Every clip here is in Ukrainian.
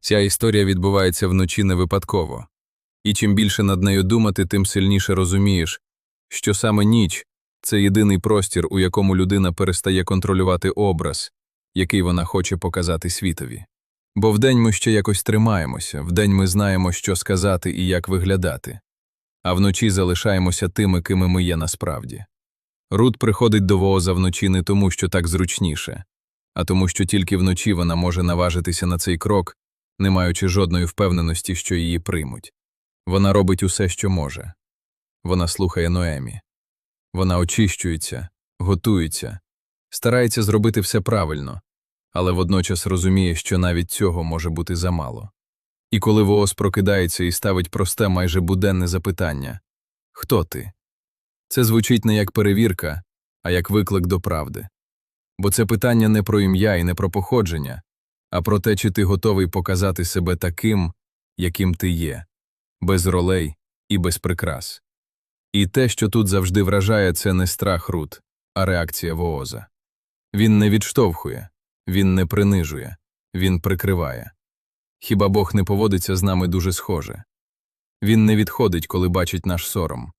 Ця історія відбувається вночі не випадково. І чим більше над нею думати, тим сильніше розумієш, що саме ніч це єдиний простір, у якому людина перестає контролювати образ, який вона хоче показати світові. Бо вдень ми ще якось тримаємося, вдень ми знаємо, що сказати і як виглядати, а вночі залишаємося тими, кими ми є насправді. Рут приходить до Вооза вночі не тому, що так зручніше, а тому, що тільки вночі вона може наважитися на цей крок, не маючи жодної впевненості, що її приймуть. Вона робить усе, що може. Вона слухає Ноемі. Вона очищується, готується, старається зробити все правильно, але водночас розуміє, що навіть цього може бути замало. І коли Воос прокидається і ставить просте, майже буденне запитання Хто ти? Це звучить не як перевірка, а як виклик до правди. Бо це питання не про ім'я і не про походження, а про те, чи ти готовий показати себе таким, яким ти є, без ролей і без прикрас. І те, що тут завжди вражає, це не страх Рут, а реакція Вооза. Він не відштовхує, він не принижує, він прикриває. Хіба Бог не поводиться з нами дуже схоже? Він не відходить, коли бачить наш сором.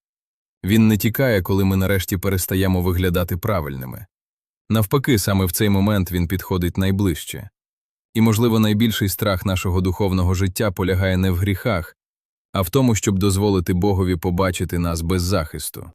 Він не тікає, коли ми нарешті перестаємо виглядати правильними. Навпаки, саме в цей момент він підходить найближче. І, можливо, найбільший страх нашого духовного життя полягає не в гріхах, а в тому, щоб дозволити Богові побачити нас без захисту.